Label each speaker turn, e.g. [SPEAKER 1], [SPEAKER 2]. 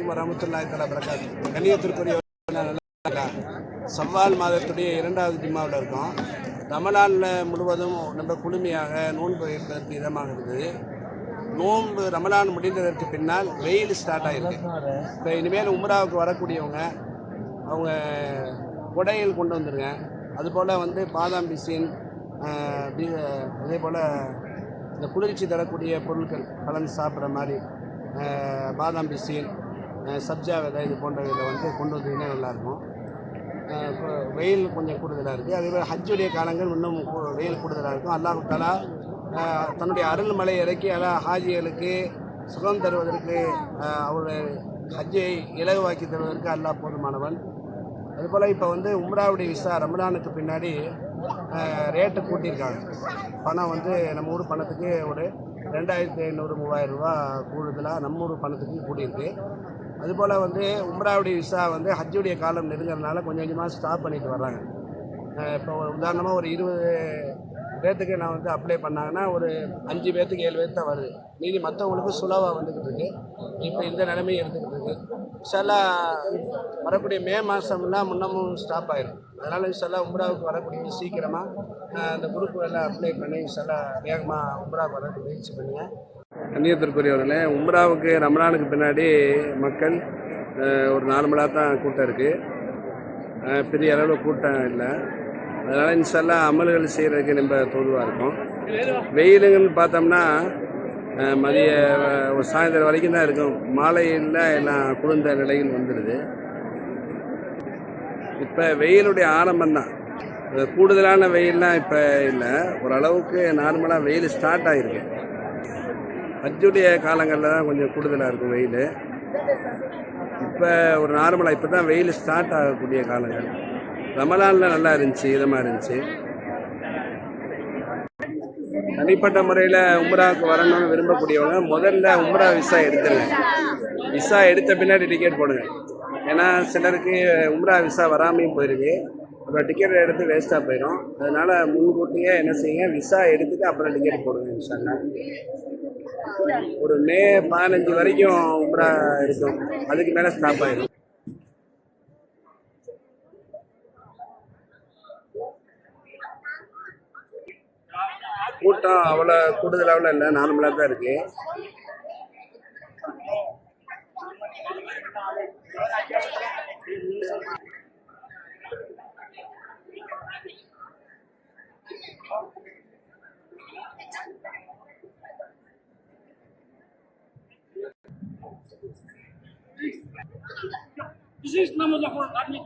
[SPEAKER 1] அலைக்கும் வரமத்துல்லாஹி தலா பிரகாத் கண்ணியத்திற்குரிய சவ்வால் மாதத்துடைய இரண்டாவது ஜிம்மாவில் இருக்கோம். ரமலானில் முழுவதும் ரொம்ப குளுமையாக நோன்பு இருப்பதற்கு இதமாக இருந்தது நோன்பு ரமலான் முடிந்ததற்கு பின்னால் வெயில் ஸ்டார்ட் ஆகிருக்கு இப்போ இனிமேல் உம்ராவுக்கு வரக்கூடியவங்க அவங்க குடையில் கொண்டு வந்துருங்க. அதுபோல் வந்து பாதாம் பிசின் அதே போல் இந்த குளிர்ச்சி தரக்கூடிய பொருட்கள் கலந்து சாப்பிட்ற மாதிரி பாதாம் பிசின் சப்ஜா விதை இது போன்றவைகளை வந்து கொண்டு வந்தீங்கன்னா நல்லாயிருக்கும். வெயில் கொஞ்சம் கூடுதலாக இருக்குது அதேமாதிரி ஹஜ்ஜுடைய காலங்கள் இன்னும் கூ- வெயில் கூடுதலாக இருக்கும். அல்லாஹு தாலா தன்னுடைய அருள்மலை இறக்கி அல்லா ஹாஜிகளுக்கு சுகம் தருவதற்கு அவருடைய ஹஜ்ஜை இலகுவாக்கி தருவதற்கு அல்லாஹ் போதுமானவன். அதுபோல் இப்போ வந்து உம்ராவுடைய விசா ரமலானுக்கு பின்னாடி ரேட்டு கூட்டியிருக்காங்க. பணம் வந்து நம்ம ஊர் பணத்துக்கு ஒரு ரெண்டாயிரத்தி ஐநூறு மூவாயிரம் ரூபா கூடுதலாக நம்ம ஊர் பணத்துக்கு கூட்டியிருக்கு அதுபோல் வந்து உம்ராவுடைய விசா வந்து ஹஜ்ஜுடைய காலம் நெருங்கிறதுனால கொஞ்சம் கொஞ்சமாக ஸ்டாப் பண்ணிட்டு வர்றாங்க. இப்போ ஒரு உதாரணமாக ஒரு இருபது பேர்த்துக்கு நான் வந்து அப்ளை பண்ணாங்கன்னா ஒரு அஞ்சு பேர்த்துக்கு ஏழு பேர்த்து தான் வருது. மீதி மற்றவங்களுக்கு சுலவாக வந்துக்கிட்டு இருக்கு. இப்போ இந்த நிலைமை இருந்துக்கிட்டு இருக்கு. இன்ஷால்லா வரக்கூடிய மே மாதம்லாம் முன்னமும் ஸ்டாப் ஆயிடும் அதனால் சில உம்ராவுக்கு வரக்கூடிய சீக்கிரமாக அந்த குரூப் எல்லாம் அப்ளை பண்ணி சில வேகமாக உம்ராவுக்கு வரக்கூடிய முயற்சி பண்ணுங்கள் கண்ணியத்திற்குரியவர்களே உம்ராவுக்கு ரமணானுக்கு பின்னாடி மக்கள் ஒரு நார்மலாக தான் கூட்டம் இருக்குது பெரிய அளவில் கூட்டம் இல்லை. அதனால் இன்ஷால்லா அமல்கள் செய்கிறதுக்கு ரொம்ப தோதுவாக இருக்கும். வெயிலுங்கன்னு பார்த்தோம்னா மதிய ஒரு சாயந்தரம் வரைக்கும் தான் இருக்கும். மாலையில் எல்லாம் குளிர்ந்த நிலையில் வந்துடுது. இப்போ வெயிலுடைய ஆரம்பம் தான். கூடுதலான வெயில்லாம் இப்போ இல்லை. ஓரளவுக்கு நார்மலாக வெயில் ஸ்டார்ட் ஆகிருக்கு ஹஜ்ஜுடைய காலங்களில் தான் கொஞ்சம் கூடுதலாக இருக்கும் வெயில். இப்போ ஒரு நார்மலாக இப்போ தான் வெயில் ஸ்டார்ட் ஆகக்கூடிய காலங்கள். ரமலானில் நல்லா இருந்துச்சு இதமாக இருந்துச்சு. தனிப்பட்ட முறையில் உம்ராவுக்கு வரணும்னு விரும்பக்கூடியவங்க முதல்ல உம்ரா விசா எடுத்துருங்க. விசா எடுத்த பின்னாடி டிக்கெட் போடுங்க. ஏன்னா சிலருக்கு உம்ரா விசா வராமையும் போயிருக்கு. அப்புறம் டிக்கெட் எடுத்து வேஸ்ட்டாக போயிடும் அதனால் முன்கூட்டியே என்ன செய்யுங்க விசா எடுத்துட்டு அப்புறம் டிக்கெட் போடுங்க இன்ஷால்லா ஒரு மே பதினஞ்சு வரைக்கும் உம்ரா இருக்கும். அதுக்கு மேலே ஸ்டாப் ஆயிடும் கூட்டம் அவ்வளோ கூடுதலாவில் இல்லை. நார்மலாக தான் இருக்கு.
[SPEAKER 2] বিশেষ নামও যখন আপনি